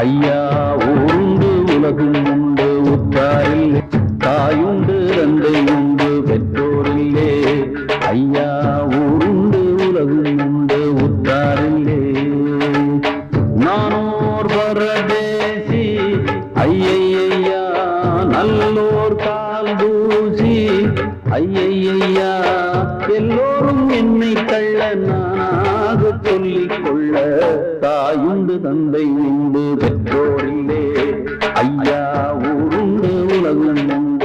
ஐயா ஊருண்டு உலகும் உண்டு உத்தாரில் தாயுண்டு தந்தை உண்டு பெற்றோரில்லே. ஐயா ஊருண்டு உலகும் உண்டு உத்தாரில்லே நானோர் பரதேசி ஐயையா நல்லோர் கால் தூசி ஐயையா எல்லோரும் என்னை தள்ள நானாக சொல்லி தாயுண்டு தந்தை உண்டு பெற்றோரின்றே ஐயா ஊருண்டு உலகம் உண்டு